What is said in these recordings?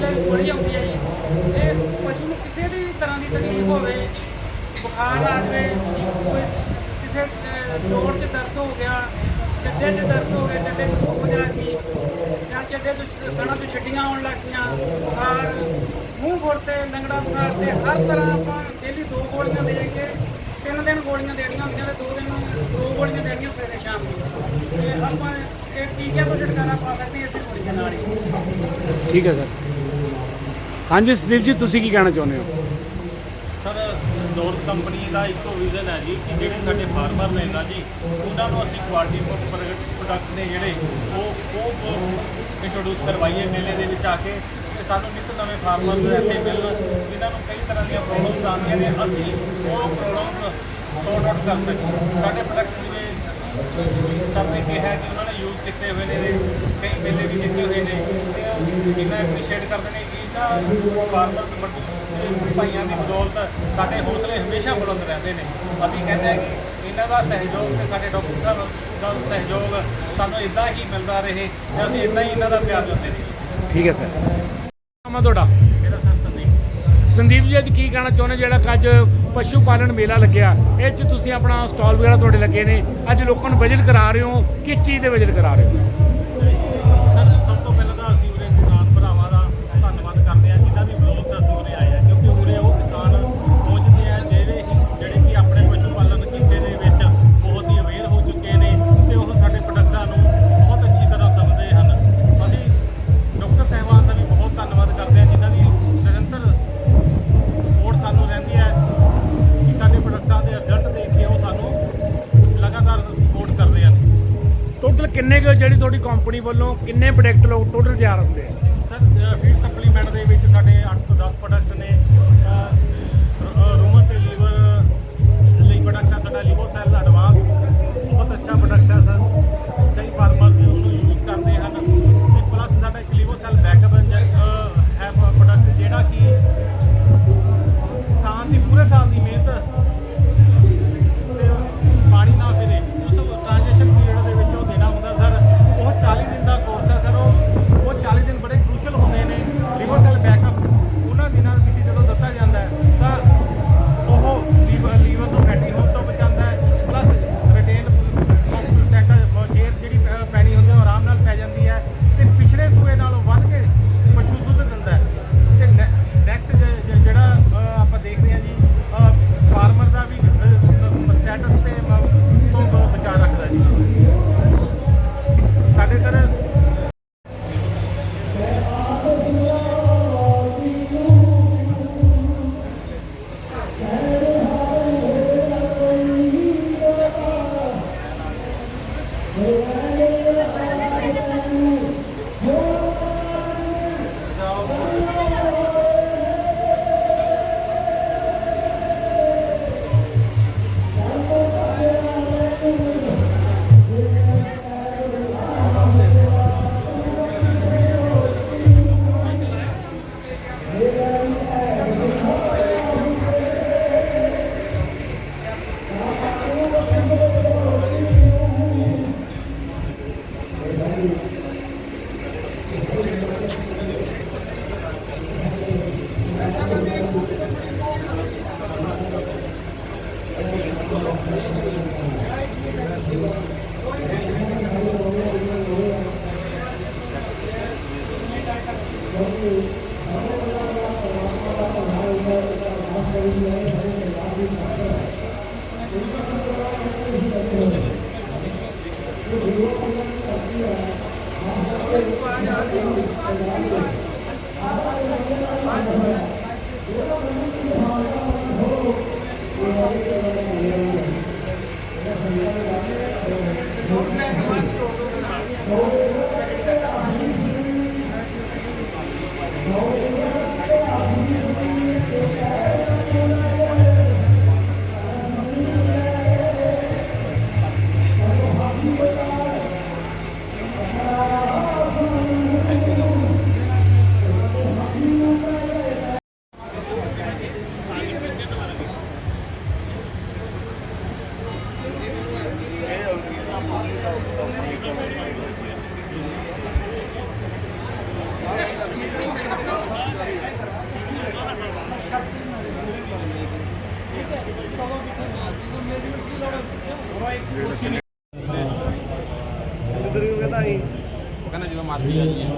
ਦੀ exercise ਆਉਂਦੀ ਹੈ ਜੀ। ਇਹ ਪਸ਼ੂ ਨੂੰ ਕਿਸੇ ਵੀ ਤਰ੍ਹਾਂ ਦੀ ਤਕਲੀਫ ਹੋਵੇ ਬੁਖਾਰ ਆ ਜਾਵੇ ਕੋਈ ਕਿਸੇ ਅਹ, ਜੋੜ 'ਚ ਦਰਦ ਹੋ ਗਿਆ ਚੱਡੇ 'ਚ ਦਰਦ ਹੋ ਗਿਆ ਚੱਡੇ 'ਚ ਸੁੱਕ ਜਾ ਗਈ ਜਾਂ ਚੱਡੇ ਤੋਂ ਕਣਾ ਤੋਂ ਛੱਡੀਆਂ ਆਉਣ ਲੱਗ ਗਈਆਂ ਬੁਖਾਰ ਮੂੰਹ ਫੁਰ ਤੇ ਲੰਗੜਾ ਬੁਖਾਰ ਤੇ ਹਰ ਤਰ੍ਹਾਂ ਆਪਾਂ ਡੇਲੀ ਦੋ ਗੋਲੀਆਂ ਦੇ ਕੇ ਤਿੰਨ ਦਿਨ ਗੋਲੀਆਂ ਦੇਣੀਆਂ ਹੁੰਦੀਆਂ ਤੇ ਦੋ ਦਿਨ ਦੋ ਗੋਲੀਆਂ ਦੇਣੀਆਂ ਸਵੇਰੇ ਸ਼ਾਮ ਨੂੰ। ਤੇ ਆਪਾਂ ਇਹ ਟੀਕੇ ਤੋਂ ਛੁਟਕਾਰਾ ਪਾ ਸਕਦੇ ਹਾਂ ਇਸੇ ਗੋਲੀਆਂ ਨਾਲ ਹੀ। ਠੀਕ ਹੈ ਸਰ। ਹਾਂਜੀ ਸਦੀਪ ਜੀ, ਤੁਸੀਂ ਕੀ ਕਹਿਣਾ ਚਾਹੁੰਦੇ ਹੋ? ਸਰ ਦੌਰ ਕੰਪਨੀ ਦਾ ਇੱਕੋ ਵਿਜ਼ਨ ਹੈ ਜੀ ਕਿ ਜਿਹੜੇ ਸਾਡੇ ਫਾਰਮਰ ਨੇ ਨਾ ਜੀ, ਉਹਨਾਂ ਨੂੰ ਅਸੀਂ ਕੁਆਲਿਟੀ ਪ੍ਰੋਡਕਟ ਨੇ ਜਿਹੜੇ, ਉਹ ਉਹ ਇੰਟਰੋਡਿਊਸ ਕਰਵਾਈਏ ਮੇਲੇ ਦੇ ਵਿੱਚ ਆ ਕੇ ਤੇ ਸਾਨੂੰ ਨਿੱਤ ਨਵੇਂ ਫਾਰਮਰ ਨੂੰ ਐਸੇ ਮਿਲਣ, ਜਿਨ੍ਹਾਂ ਨੂੰ ਕਈ ਤਰ੍ਹਾਂ ਦੀਆਂ ਪ੍ਰੋਬਲਮਸ ਆਉਂਦੀਆਂ ਨੇ, ਅਸੀਂ ਉਹ ਪ੍ਰੋਬਲਮਸ ਸੌਟ ਆਊਟ ਕਰ ਸਕੀਏ। ਸਾਡੇ ਪ੍ਰੋਡਕਟ ਜਿਵੇਂ ਸਭ ਨੇ ਕਿਹਾ ਕਿ ਉਹਨਾਂ ਨੇ ਯੂਜ਼ ਕੀਤੇ ਹੋਏ ਨੇ, ਕਈ ਮੇਲੇ ਵੀ ਜਿੱਤੇ ਹੋਏ ਨੇ, ਤੇ ਇਹਨਾਂ ਐਪਰੀਸ਼ੀਏਟ ਕਰਦੇ ਨੇ ਕਿ ਫਾਰਮਰ ਵੱਡੀ ਭਾਈਆਂ ਦੀ ਬਦੌਲਤ ਸਾਡੇ ਹੌਸਲੇ ਹਮੇਸ਼ਾ ਬੁਲੰਦ ਰਹਿੰਦੇ ਨੇ। ਅਸੀਂ ਕਹਿੰਦੇ ਹਾਂ ਕਿ ਇਹਨਾਂ ਦਾ ਸਹਿਯੋਗ ਤੇ ਸਾਡੇ ਡਾਕਟਰ ਸਾਹਿਬ ਦਾ ਸਹਿਯੋਗ ਸਾਨੂੰ ਇਦਾਂ ਹੀ ਮਿਲਦਾ ਰਹੇ ਤੇ ਅਸੀਂ ਇਦਾਂ ਹੀ ਇਹਨਾਂ ਦਾ ਪਿਆਰ ਦਿੰਦੇ ਰਹੀਏ। ਠੀਕ ਹੈ ਸਰ। ਨਾਮ ਹੈ ਤੁਹਾਡਾ? ਮੇਰਾ ਸਰ ਸੰਦੀਪ। ਸੰਦੀਪ ਜੀ ਅੱਜ ਕੀ ਕਹਿਣਾ ਚਾਹੁੰਦੇ ਜਿਹੜਾ ਕਿ ਅੱਜ ਪਸ਼ੂ ਪਾਲਣ ਮੇਲਾ ਲੱਗਿਆ ਇਹ 'ਚ ਤੁਸੀਂ ਆਪਣਾ ਸਟਾਲ ਵਗੈਰਾ ਤੁਹਾਡੇ ਲੱਗੇ ਨੇ। ਅੱਜ ਲੋਕਾਂ ਨੂੰ ਵਿਜ਼ਿਟ ਕਰਾ ਰਹੇ ਹੋ ਕਿਸ ਚੀਜ਼ ਦੇ ਵਿਜ਼ਿਟ ਕਰਾ ਰਹੇ ਹੋ? ਕਿੰਨੇ ਕੁ ਜਿਹੜੀ ਤੁਹਾਡੀ ਕੰਪਨੀ ਵੱਲੋਂ ਕਿੰਨੇ ਪ੍ਰੋਡਕਟ ਲੋਕ ਟੋਟਲ ਤਿਆਰ ਹੁੰਦੇ ਆ? ਸਰ ਫੀਡ ਸਪਲੀਮੈਂਟ ਦੇ ਵਿੱਚ ਸਾਡੇ 8 ਤੋਂ 10 ਪ੍ਰੋਡਕਟ ਨੇ। ਕਹਿੰਦਾ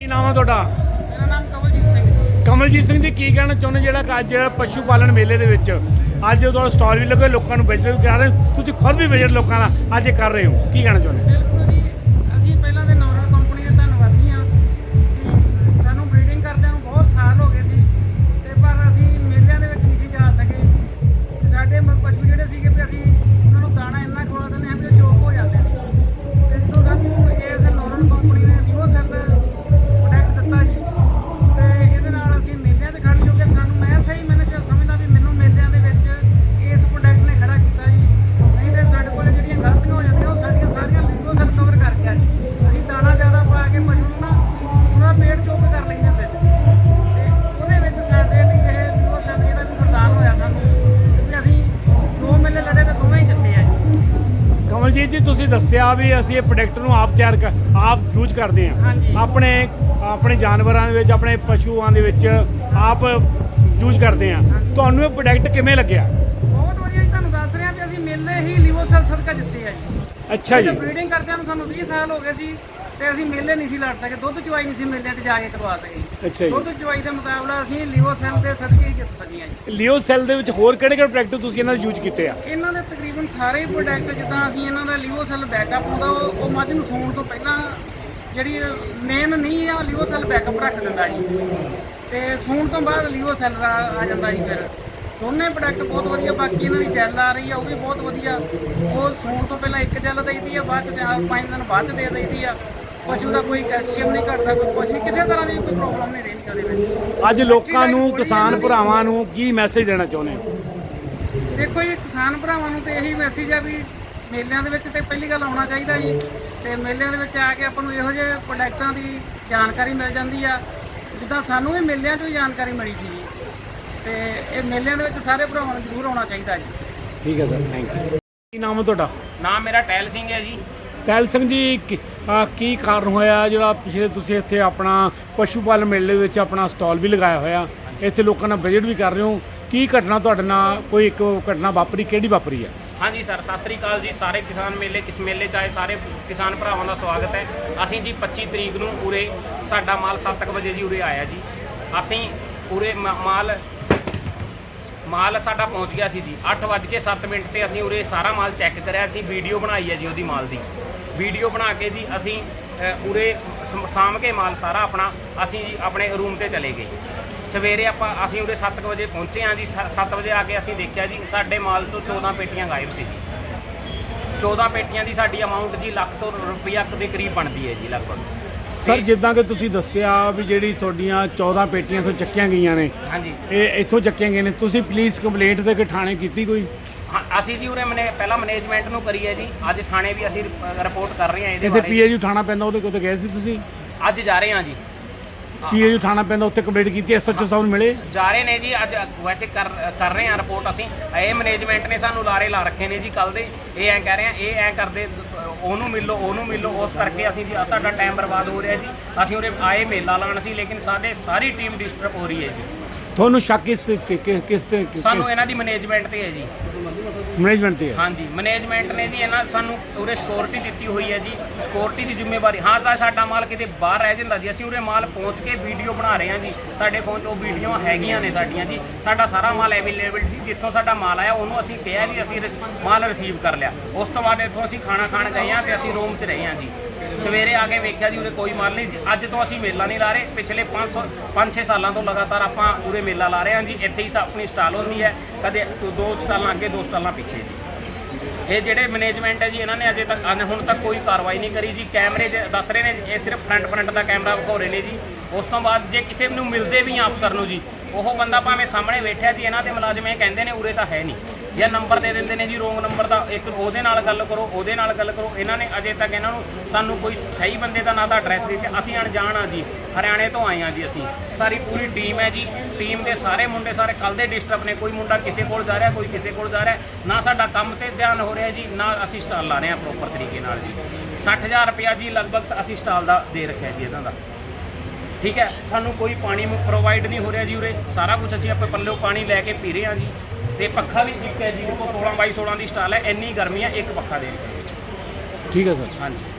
ਕੀ ਨਾਮ ਹੈ ਤੁਹਾਡਾ ਕਮਲਜੀਤ ਸਿੰਘ ਜੀ ਕੀ ਕਹਿਣਾ ਚਾਹੁੰਦੇ ਜਿਹੜਾ ਅੱਜ ਪਸ਼ੂ ਪਾਲਣ ਮੇਲੇ ਦੇ ਵਿੱਚ ਅੱਜ ਤੁਹਾਡਾ ਸਟਾਲ ਵੀ ਲੱਗੇ, ਲੋਕਾਂ ਨੂੰ ਵਿਜ਼ਿਟ ਕਰਾ ਰਹੇ ਤੁਸੀਂ ਖੁਦ ਵੀ ਵਿਜ਼ਿਟ ਲੋਕਾਂ ਦਾ ਅੱਜ ਇਹ ਕਰ ਰਹੇ ਹੋ। ਕੀ ਕਹਿਣਾ ਚਾਹੁੰਦੇ ਕਮਲਜੀਤ ਜੀ ਤੁਸੀਂ ਦੱਸਿਆ ਵੀ ਅਸੀਂ ਇਹ ਪ੍ਰੋਡਕਟ ਨੂੰ ਆਪ ਤਿਆਰ ਕਰ ਆਪ ਯੂਜ਼ ਕਰਦੇ ਹਾਂ। ਹਾਂਜੀ। ਆਪਣੇ ਆਪਣੇ ਜਾਨਵਰਾਂ ਦੇ ਵਿੱਚ ਆਪਣੇ ਪਸ਼ੂਆਂ ਦੇ ਵਿੱਚ ਆਪ ਯੂਜ਼ ਕਰਦੇ ਹਾਂ। ਤੁਹਾਨੂੰ ਇਹ ਪ੍ਰੋਡਕਟ ਕਿਵੇਂ ਲੱਗਿਆ? ਬਹੁਤ ਵਧੀਆ ਜੀ ਤੁਹਾਨੂੰ ਦੱਸ ਰਿਹਾ ਵੀ ਅਸੀਂ ਮੇਲੇ ਹੀ ਲਿਵੋ ਸੈੱਲ ਸਦਕਾ ਜਿੱਤੇ ਆ ਜੀ। ਅੱਛਾ ਜੀ ਬਰੀਡਿੰਗ ਕਰਦਿਆਂ ਨੂੰ ਸਾਨੂੰ 20 ਸਾਲ ਹੋ ਗਏ ਸੀ ਤੇ ਅਸੀਂ ਮੇਲੇ ਨਹੀਂ ਸੀ ਲੜ ਸਕੇ ਦੁੱਧ ਚਵਾਈ ਨਹੀਂ ਸੀ ਮੇਲਿਆਂ 'ਚ ਜਾ ਕੇ ਕਰਵਾ ਸਕੇ। ਅੱਛਾ ਜੀ। ਦੁੱਧ ਚਵਾਈ ਦੇ ਮੁਕਾਬਲਾ ਅਸੀਂ ਲਿਵੋ ਸੈੱਲ ਦੇ ਸਦਕੇ ਹੀ ਜਿੱਤ ਸਕੀਆਂ ਜੀ। ਲਿਓ ਸੈੱਲ ਦੇ ਵਿੱਚ ਹੋਰ ਕਿਹੜੇ ਕਿਹੜੇ ਪ੍ਰੋਡਕਟ ਤੁਸੀਂ ਇਹਨਾਂ ਦੇ ਯੂਜ਼ ਕੀਤੇ ਆ? ਇਹਨਾਂ ਦੇ ਤਕਰੀਬਨ ਸਾਰੇ ਪ੍ਰੋਡਕਟ ਜਿੱਦਾਂ ਅਸੀਂ ਇਹਨਾਂ ਦਾ ਲਿਵੋ ਸੈੱਲ ਬੈਕਅਪ ਹੁੰਦਾ ਉਹ ਉਹ ਮੱਝ ਨੂੰ ਸੌਣ ਤੋਂ ਪਹਿਲਾਂ ਜਿਹੜੀ ਮੇਨ ਨਹੀਂ ਆ ਲਿਵੋ ਸੈੱਲ ਬੈਕਅਪ ਰੱਖ ਦਿੰਦਾ ਜੀ। ਤੇ ਸੌਣ ਤੋਂ ਬਾਅਦ ਲਿਵੋ ਸੈੱਲ ਆ ਜਾਂਦਾ ਜੀ ਫਿਰ। ਦੋਨੇ ਪ੍ਰੋਡਕਟ ਬਹੁਤ ਵਧੀਆ ਬਾਕੀ ਇਹਨਾਂ ਦੀ ਜੈਲ ਆ ਰਹੀ ਆ ਉਹ ਵੀ ਬਹੁਤ ਵਧੀਆ। ਉਹ ਸੌਣ ਤੋਂ ਪਹਿਲਾਂ ਇੱਕ ਜੈਲ ਦੇਈਦੀ ਆ ਬਾਅਦ ਚ ਪੰਜ ਦਿਨ ਬਾਅਦ ਦੇ ਦੇਈਦੀ ਆ। ਪਸ਼ੂ ਦਾ ਕੋਈ ਕੈਲਸ਼ੀਅਮ ਨਹੀਂ ਘਟਦਾ ਕੋਈ ਕੁਛ ਨਹੀਂ ਕਿਸੇ ਤਰ੍ਹਾਂ ਦੀ ਕੋਈ ਪ੍ਰੋਬਲਮ ਨਹੀਂ ਰਹਿੰਦੀ ਉਹਦੇ ਵਿੱਚ। ਅੱਜ ਲੋਕਾਂ ਨੂੰ ਕਿਸਾਨ ਭਰਾਵਾਂ ਨੂੰ ਕੀ ਮੈਸੇਜ ਦੇਣਾ ਚਾਹੁੰਦੇ ਹੋ? ਦੇਖੋ ਜੀ ਕਿਸਾਨ ਭਰਾਵਾਂ ਨੂੰ ਤੇ ਇਹੀ ਮੈਸੇਜ ਆ ਵੀ ਮੇਲਿਆਂ ਦੇ ਵਿੱਚ ਤੇ ਪਹਿਲੀ ਗੱਲ ਆਉਣਾ ਚਾਹੀਦਾ ਜੀ। ਤੇ ਮੇਲਿਆਂ ਦੇ ਵਿੱਚ ਆ ਕੇ ਆਪਾਂ ਨੂੰ ਇਹੋ ਜਿਹੇ ਪ੍ਰੋਡਕਟਾਂ ਦੀ ਜਾਣਕਾਰੀ ਮਿਲ ਜਾਂਦੀ ਆ। ਜਿੱਦਾਂ ਸਾਨੂੰ ਵੀ ਮੇਲਿਆਂ 'ਚੋਂ ਜਾਣਕਾਰੀ ਮਿਲੀ ਸੀ ਜੀ। ਤੇ ਇਹ ਮੇਲਿਆਂ ਦੇ ਵਿੱਚ ਸਾਰੇ ਭਰਾਵਾਂ ਨੂੰ ਜ਼ਰੂਰ ਆਉਣਾ ਚਾਹੀਦਾ ਜੀ। ਠੀਕ ਹੈ ਸਰ ਥੈਂਕ ਯੂ ਕੀ ਨਾਮ ਹੈ ਤੁਹਾਡਾ? ਨਾਮ ਮੇਰਾ ਟੈਲ ਸਿੰਘ ਹੈ ਜੀ। ਟੈਲ ਸਿੰਘ ਜੀ ਕੀ- ਅਹ ਕੀ ਕਾਰਨ ਹੋਇਆ? ਜਿਹੜਾ ਪਿਛਲੇ ਤੁਸੀਂ ਇੱਥੇ ਆਪਣਾ ਪਸ਼ੂ ਪਾਲਣ ਮੇਲੇ ਵਿੱਚ ਆਪਣਾ ਸਟਾਲ ਵੀ ਲਗਾਇਆ ਹੋਇਆ। ਇੱਥੇ ਲੋਕਾਂ ਨਾਲ ਵਿਜ਼ਿਟ ਵੀ ਕਰ ਰਹੇ ਹੋ। ਕੀ ਘਟਨਾ ਤੁਹਾਡੇ ਨਾਲ ਕੋਈ ਇੱਕ ਘਟਨਾ ਵਾਪਰੀ ਕਿਹੜੀ ਵਾਪਰੀ ਹੈ ਹਾਂਜੀ ਸਰ ਸਤਿ ਸ੍ਰੀ ਅਕਾਲ ਜੀ। ਸਾਰੇ ਕਿਸਾਨ ਮੇਲੇ ਕਿਸ ਮੇਲੇ ਚ ਆਏ ਸਾਰੇ ਕਿਸਾਨ ਭਰਾਵਾਂ ਦਾ ਸਵਾਗਤ ਹੈ। ਅਸੀਂ ਜੀ 25 ਤਰੀਕ ਨੂੰ ਉਰੇ ਸਾਡਾ ਮਾਲ 7:00 ਵਜੇ ਜੀ ਉਰੇ ਆਇਆ ਜੀ। ਅਸੀਂ ਉਰੇ ਮ- ਮਾਲ ਮਾਲ ਸਾਡਾ ਪਹੁੰਚ ਗਿਆ ਸੀ ਜੀ। 8:07 ਮਿੰਟ ਤੇ ਅਸੀਂ ਉਰੇ ਸਾਰਾ ਮਾਲ ਚੈੱਕ ਕਰਿਆ ਸੀ ਵੀਡੀਓ ਬਣਾਈ ਹੈ ਜੀ ਉਹਦੀ ਮਾਲ ਦੀ। ਵੀਡੀਓ ਬਣਾ ਕੇ ਜੀ ਅਸੀਂ ਉਰੇ ਸਮ- ਕੇ ਮਾਲ ਸਾਰਾ ਆਪਣਾ ਅਸੀਂ ਜੀ ਆਪਣੇ ਰੂਮ ਤੇ ਚਲੇ ਗਏ। ਸਵੇਰੇ ਆਪਾਂ ਅਸੀਂ ਉਰੇ 7 ਵਜੇ ਪਹੁੰਚੇ ਹਾਂ ਜੀ 7 ਵਜੇ ਆ ਕੇ ਅਸੀਂ ਦੇਖਿਆ ਜੀ ਸਾਡੇ ਮਾਲ ਤੋਂ 14 ਪੇਟੀਆਂ ਗਾਇਬ ਸੀ ਜੀ। 14 ਪੇਟੀਆਂ ਦੀ ਸਾਡੀ ਅਮਾਉਂਟ ਜੀ ਲੱਖ ਤੋਂ ਰੁਪਈਆ ਦੇ ਕਰੀਬ ਬਣਦੀ ਹੈ ਜੀ ਲਗਭਗ। ਸਰ ਜਿੱਦਾਂ ਕਿ ਤੁਸੀਂ ਦੱਸਿਆ ਵੀ ਜਿਹੜੀ ਤੁਹਾਡੀਆਂ 14 ਪੇਟੀਆਂ ਤੋਂ ਚੱਕੀਆਂ ਗਈਆਂ ਨੇ ਹਾਂਜੀ। ਇਹ ਇੱਥੋਂ ਚੱਕੀਆਂ ਗਈਆਂ ਨੇ। ਤੁਸੀਂ ਪੁਲਿਸ ਕੰਪਲੇਂਟ ਦੇ ਕੇ ਥਾਣੇ ਕੀਤੀ ਕੋਈ? ਅਸੀਂ ਜੀ ਉਰੇ ਮਨੇ ਪਹਿਲਾਂ ਮੈਨੇਜਮੈਂਟ ਨੂੰ ਕਰੀ ਹੈ ਜੀ। ਅੱਜ ਥਾਣੇ ਵੀ ਅਸੀਂ ਰਿਪੋਰਟ ਕਰ ਰਹੇ ਹਾਂ ਇਹਦੇ ਇੱਥੇ ਬਾਰੇ। ਪੀਏਯੂ ਥਾਣਾ ਪੈਂਦਾ ਉਹਦੇ ਕੋਲ ਗਏ ਸੀ ਤੁਸੀਂ? ਅੱਜ ਜਾ ਰਹੇ ਹਾਂ ਜੀ। ਪੀਏਯੂ ਥਾਣਾ ਪੈਂਦਾ ਉੱਥੇ ਕੰਪਲੇਂਟ ਕੀਤੀ ਐਸਐਚਓ ਸਾਹਿਬ ਨੂੰ ਮਿਲੇ? ਜਾ ਰਹੇ ਨੇ ਜੀ ਅੱਜ ਵੈਸੇ ਕਰ ਕਰ ਰਹੇ ਹਾਂ ਰਿਪੋਰਟ ਅਸੀਂ। ਇਹ ਮੈਨੇਜਮੈਂਟ ਨੇ ਸਾਨੂੰ ਲਾਰੇ ਲਾ ਰੱਖੇ ਨੇ ਜੀ ਕੱਲ ਦੇ। ਇਹ ਐਂ ਕਹਿ ਰਹੇ ਆ ਇਹ ਐਂ ਕਰਦੇ ਉਹਨੂੰ ਮਿਲੋ ਉਹਨੂੰ ਮਿਲੋ। ਉਸ ਕਰਕੇ ਅਸੀਂ ਜੀ ਸਾਡਾ ਟਾਈਮ ਬਰਬਾਦ ਹੋ ਰਿਹਾ ਜੀ। ਅਸੀਂ ਉਰੇ ਆਏ ਮੇਲਾ ਲਾਉਣ ਸੀ ਲੇਕਿਨ ਸਾਡੇ ਸਾਰੀ ਟੀਮ ਡਿਸਟਰਬ ਹੋ ਰਹੀ ਹੈ ਜੀ। ਤੁਹਾਨੂੰ ਸ਼ੱਕ ਕਿਸ ਤੇ ਕਿ- ਕਿ- ਕਿਸ ਤੇ ਸਾਨੂੰ ਇਹਨਾਂ ਦੀ ਮੈਨੇਜਮੈਂਟ ਤੇ ਹੈ ਜੀ। ਮੈਨੇਜਮੈਂਟ ਤੇ ਹੈ? ਹਾਂਜੀ ਮੈਨੇਜਮੈਂਟ ਨੇ ਜੀ ਇਹਨਾਂ ਸਾਨੂੰ ਉਰੇ ਸਿਕਿਉਰਿਟੀ ਦਿੱਤੀ ਹੋਈ ਹੈ ਜੀ। ਸਿਕਿਉਰਿਟੀ ਦੀ ਜ਼ਿੰਮੇਵਾਰੀ ਹਾਂ ਸਾ ਸਾਡਾ ਮਾਲ ਕਿਤੇ ਬਾਹਰ ਰਹਿ ਜਾਂਦਾ ਜੀ। ਅਸੀਂ ਉਰੇ ਮਾਲ ਪਹੁੰਚ ਕੇ ਵੀਡੀਓ ਬਣਾ ਰਹੇ ਹਾਂ ਜੀ। ਸਾਡੇ ਫੋਨ 'ਚ ਉਹ ਵੀਡੀਓ ਹੈਗੀਆਂ ਨੇ ਸਾਡੀਆਂ ਜੀ। ਸਾਡਾ ਸਾਰਾ ਮਾਲ ਅਵੇਲੇਬਲ ਸੀ। ਜਿੱਥੋਂ ਸਾਡਾ ਮਾਲ ਆਇਆ ਉਹਨੂੰ ਅਸੀਂ ਕਿਹਾ ਜੀ ਅਸੀਂ ਰਿਸ- ਮਾਲ ਰਿਸੀਵ ਕਰ ਲਿਆ। ਉਸ ਤੋਂ ਬਾਅਦ ਇੱਥੋਂ ਅਸੀਂ ਖਾਣਾ ਖਾਣ ਗਏ ਹਾਂ ਤੇ ਅਸੀਂ ਰੂਮ 'ਚ ਰਹੇ ਹਾਂ ਜੀ। ਸਵੇਰੇ ਆ ਕੇ ਵੇਖਿਆ ਜੀ, ਉਰੇ ਕੋਈ ਮਾਲ ਨਹੀਂ ਸੀ। ਅੱਜ ਤੋਂ ਅਸੀਂ ਮੇਲਾ ਨਹੀਂ ਲਾ ਰਹੇ। ਪਿਛਲੇ 500 5-6 ਸਾਲਾਂ ਤੋਂ ਲਗਾਤਾਰ ਆਪਾਂ ਉਰੇ ਮੇਲਾ ਲਾ ਰਹੇ ਹਾਂ ਜੀ। ਇੱਥੇ ਹੀ ਸਾ- ਆਪਣੀ ਸਟਾਲ ਹੁੰਦੀ ਹੈ। ਕਦੇ ਦੋ ਸਟਾਲਾਂ ਅੱਗੇ, ਦੋ ਸਟਾਲਾਂ ਪਿੱਛੇ ਜੀ। ਇਹ ਜਿਹੜੇ ਮੈਨੇਜਮੈਂਟ ਹੈ ਜੀ, ਇਹਨਾਂ ਨੇ ਅਜੇ ਤੱਕ ਹੁਣ ਤੱਕ ਕੋਈ ਕਾਰਵਾਈ ਨਹੀਂ ਕਰੀ ਜੀ। ਕੈਮਰੇ ਦੇ ਦੱਸ ਰਹੇ ਨੇ ਇਹ ਸਿਰਫ ਫਰੰਟ ਫਰੰਟ ਦਾ ਕੈਮਰਾ ਵਿਖਾ ਰਹੇ ਨੇ ਜੀ। ਉਸ ਤੋਂ ਬਾਅਦ ਜੇ ਕਿਸੇ ਨੂੰ ਮਿਲਦੇ ਵੀ ਆ ਅਫਸਰ ਨੂੰ ਜੀ, ਉਹ ਬੰਦਾ ਭਾਵੇਂ ਸਾਹਮਣੇ ਬੈਠਿਆ ਜੀ, ਇਹਨਾਂ ਦੇ ਮੁਲਾਜ਼ਮ ਇਹ ਕਹਿੰਦੇ ਨੇ, ਉਰੇ ਤਾਂ ਹੈ ਨਹੀਂ। ਜਾਂ ਨੰਬਰ ਦੇ ਦਿੰਦੇ ਨੇ ਜੀ ਰੋਂਗ ਨੰਬਰ ਦਾ ਇੱਕ ਉਹਦੇ ਨਾਲ ਗੱਲ ਕਰੋ, ਉਹਦੇ ਨਾਲ ਗੱਲ ਕਰੋ। ਇਹਨਾਂ ਨੇ ਅਜੇ ਤੱਕ ਇਹਨਾਂ ਨੂੰ ਸਾਨੂੰ ਕੋਈ ਸਹੀ ਬੰਦੇ ਦਾ ਨਾ ਤਾਂ ਐਡਰੈਸ ਦਿੱਤੇ ਅਸੀਂ ਅਣਜਾਣ ਆ ਜੀ, ਹਰਿਆਣੇ ਤੋਂ ਆਏ ਆ ਜੀ ਅਸੀਂ। ਸਾਰੀ ਪੂਰੀ ਟੀਮ ਹੈ ਜੀ ਟੀਮ ਦੇ ਸਾਰੇ ਮੁੰਡੇ, ਸਾਰੇ ਕੱਲ ਦੇ ਡਿਸਟਰਬ ਨੇ, ਕੋਈ ਮੁੰਡਾ ਕਿਸੇ ਕੋਲ ਜਾ ਰਿਹਾ, ਕੋਈ ਕਿਸੇ ਕੋਲ ਜਾ ਰਿਹਾ, ਨਾ ਸਾਡਾ ਕੰਮ ਤੇ ਧਿਆਨ ਹੋ ਰਿਹਾ ਜੀ, ਨਾ ਅਸੀਂ ਸਟਾਲ ਲਾ ਰਹੇ ਹਾਂ ਪ੍ਰੋਪਰ ਤਰੀਕੇ ਨਾਲ ਜੀ। 60000 ਰੁਪਇਆ ਜੀ ਲਗਭਗ ਅਸੀਂ ਸਟਾਲ ਦਾ ਦੇ ਰੱਖਿਆ ਜੀ ਇਹਨਾਂ ਦਾ। ਠੀਕ ਹੈ? ਸਾਨੂੰ ਕੋਈ ਪਾਣੀ ਪ੍ਰੋਵਾਈਡ ਨਹੀਂ ਹੋ ਰਿਹਾ ਜੀ ਉਰੇ। ਸਾਰਾ ਕੁਝ ਅਸੀਂ ਆਪਣੇ ਪੱਲਿਓ ਪਾਣੀ ਲੈ ਕੇ ਪੀ ਰਹੇ ਹਾਂ ਜੀ। ਤੇ ਪੱਖਾ ਵੀ ਇੱਕ ਹੈ ਜੀ ਦੇਖੋ 16 ਬਾਈ 16 ਦੀ ਸਟਾਲ ਹੈ ਇੰਨੀ ਗਰਮੀ ਹੈ ਇੱਕ ਪੱਖਾ ਦੇ ਹਾਂ। ਠੀਕ ਹੈ ਸਰ ਹਾਂਜੀ